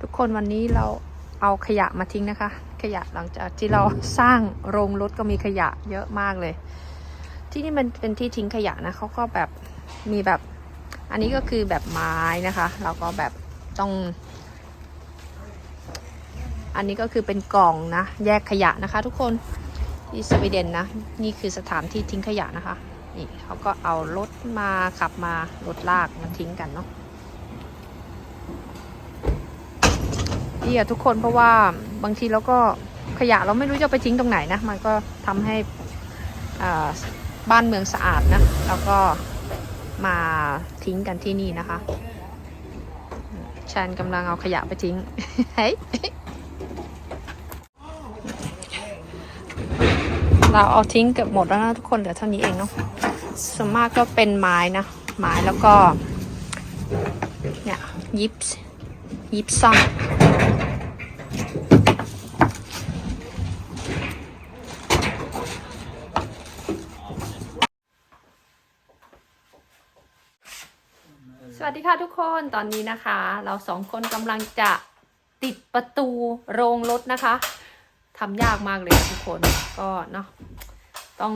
ทุกคนวันนี้เราเอาขยะมาทิ้งนะคะ ขยะหลังจากที่เราสร้างโรงรถก็มีขยะเยอะมากเลย ที่นี่มันเป็นที่ทิ้งขยะนะเขาก็แบบมีแบบอันนี้ก็คือแบบไม้นะคะ เราก็แบบต้อง อันนี้ก็คือเป็นกล่องนะ แยกขยะนะคะ ทุกคนที่สวีเดนนะ นี่คือสถานที่ทิ้งขยะนะคะ นี่เขาก็เอารถมาขับมารถลากมาทิ้งกันเนาะ ดีอะทุกคนเพราะว่าบางทีเราก็ขยะเราไม่รู้จะไปทิ้งตรงไหนนะ มันก็ทำให้บ้านเมืองสะอาดนะ แล้วก็มาทิ้งกันที่นี่นะคะฉันกำลังเอาขยะไปทิ้งเฮ้ยเราเอาทิ้งเกือบหมดแล้วนะทุกคนเหลือเท่านี้เองเนาะส่วนมากก็เป็นไม้นะ ไม้แล้วก็เนี่ยยิปส์ ยิปซัมสวัสดีค่ะทุกคนตอนนี้นะคะ เราสองคนกำลังจะติดประตูโรงรถนะคะทำยากมากเลยทุกคนก็เนาะต้อง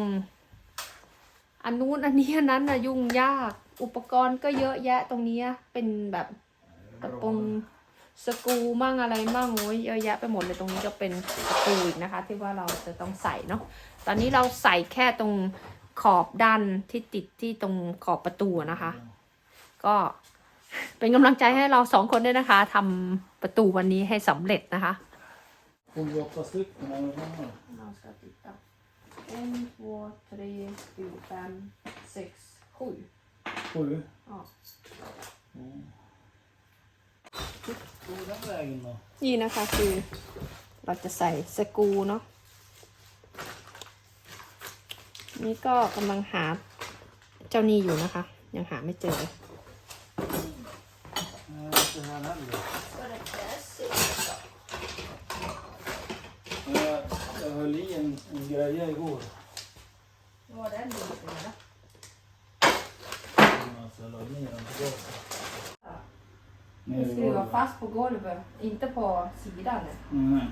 อันนู้นอันนี้อันนั้นนะยุ่งยากอุปกรณ์ก็เยอะแยะตรงนี้เป็นแบบกระปง สกรูมั่งอะไรมั่งโอ้ยเยอะแยะไปหมดเลยตรงนี้ก็เป็นสกรูอีกนะคะ ที่ว่าเราจะต้องใส่เนาะตอนนี้เราใส่แค่ตรงขอบด้านที่ติดที่ตรงขอบประตูนะคะ ก็เป็นกำลังใจให้เราสองคนด้วยนะคะทำประตูวันนี้ให้สำเร็จนะคะ Sju, åtta stycken eller vad var det? Man ska titta. En, två, tre, fyra, fem, sex, sju. Sju? Ja. Mm. นี่นะคะคือเราจะใส่สกรูเนาะนี่ก็กำลังหาเจ้านี่อยู่นะคะ ยังหาไม่เจอ Nej, inte här heller. Jag, jag höll i en, en greja igår. Var fast på golvet, inte på sidan. Nej.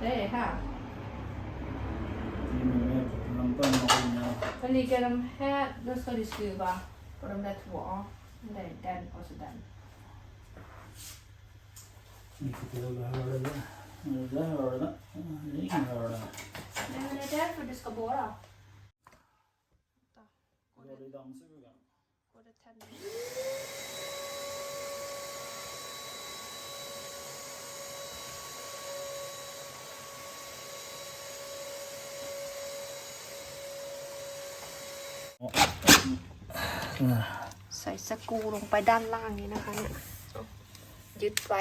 Det är här. 10 mm plantan och inga... Ligger de här, då ska du skruva på de där två. Det är den och så den. Vilket jävla hörde det? Det där hörde det. Det är ingen hörde. Nej, det är därför du ska borra. Går det dammsugaren? ใส่สกูลงไปด้านล่างนี้นะคะเนี่ยยึดไว้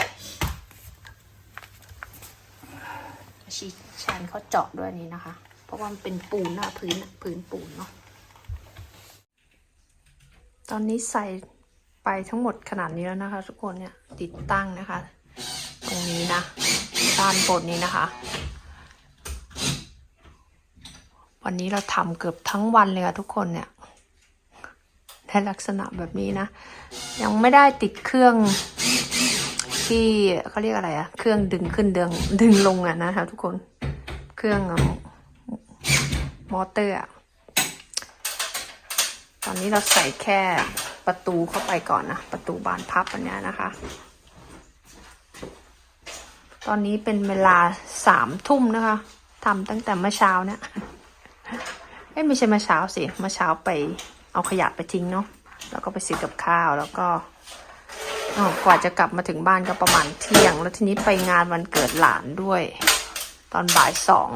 ชีชันเขาเจาะด้วยนี้นะคะ เพราะว่ามันเป็นปูนหน้าพื้นพื้นปูนเนาะตอนนี้ใส่ไปทั้งหมดขนาดนี้แล้วนะคะ ทุกคนเนี่ยติดตั้งนะคะ ตรงนี้นะด้านบนนี้นะคะ วันนี้เราทำเกือบทั้งวันเลยค่ะทุกคนเนี่ยในลักษณะแบบนี้นะ ยังไม่ได้ติดเครื่องที่เขาเรียกอะไรอะเครื่องดึงขึ้นดึงดึงลงอะนะคะทุกคนเครื่องมอเตอร์อะตอนนี้เราใส่แค่ประตูเข้าไปก่อนนะ ประตูบานพับอันเนี้ยนะคะ ตอนนี้เป็นเวลาสามทุ่มนะคะทำตั้งแต่เมื่อเช้าเนี่ย เอ้ยไม่ใช่มื่อเช้าสิมื่อเช้าไปเอาขยะไปทิ้งเนาะแล้วก็ไปซื้อกับข้าวแล้วก็กว่าจะกลับมาถึงบ้านก็ประมาณเที่ยง แล้วทีนี้ไปงานวันเกิดหลานด้วย ตอนบ่ายสอง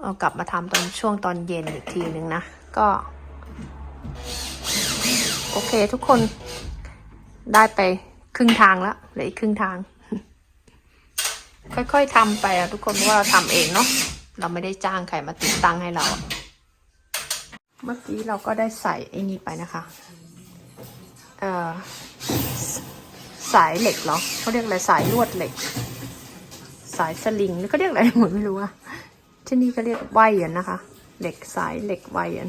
เอากลับมาทำตอนช่วงตอนเย็นอีกทีนึงนะ ก็ โอเคทุกคนได้ไปครึ่งทางแล้วเหลืออีกครึ่งทาง ค่อยๆทำไปอะทุกคนเพราะว่าเราทำเองเนาะเราไม่ได้จ้างใครมาติดตั้งให้เรา เมื่อกี้เราก็ได้ใส่ไอ้นี่ไปนะคะเอ่อสายเหล็กเหรอเขาเรียกอะไรสายลวดเหล็ก สายสลิงหรือเขาเรียกอะไรหมดไม่รู้อะที่นี่ก็เรียกไวเยนนะคะ เหล็กสายเหล็กไวเยน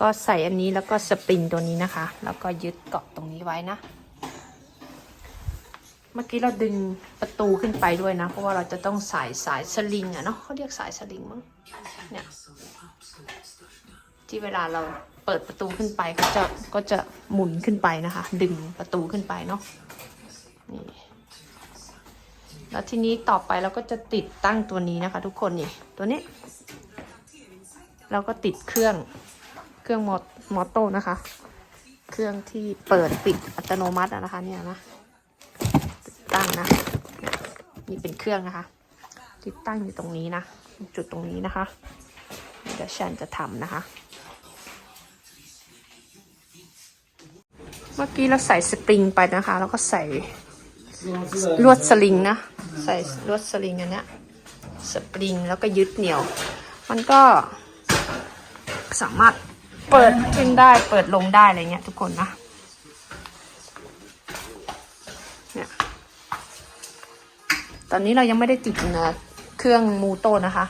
ก็ใส่อันนี้แล้วก็สปริงตัวนี้นะคะ แล้วก็ยึดเกาะตรงนี้ไว้นะ เมื่อกี้เราดึงประตูขึ้นไปด้วยนะ เพราะว่าเราจะต้องสายสายสลิงอะเนาะเขาเรียกสายสลิงมั้งเนี่ย ที่เวลาเราเปิดประตูขึ้นไปก็จะก็จะหมุนขึ้นไปนะคะ ดึงประตูขึ้นไปเนาะนี่แล้วทีนี้ต่อไปเราก็จะติดตั้งตัวนี้นะคะ ทุกคนนี่ตัวนี้ เราก็ติดเครื่องเครื่องมอมอโต้นะคะ เครื่องที่เปิดปิดอัตโนมัตินะคะ เนี่ยนะติดตั้งนะนี่เป็นเครื่องนะคะ ติดตั้งอยู่ตรงนี้นะ จุดตรงนี้นะคะ เดี๋ยวฉันจะทำนะคะ เมื่อกี้เราใส่สปริงไปนะคะ แล้วก็ใส่ลวดสลิงนะ ใส่ลวดสลิงอันเนี้ยสปริงแล้วก็ยึดเหนี่ยว มันก็สามารถเปิดขึ้นได้เปิดลงได้อะไรเงี้ยทุกคนนะเนี่ยตอนนี้เรายังไม่ได้ติดนะเครื่องมูโตนะคะ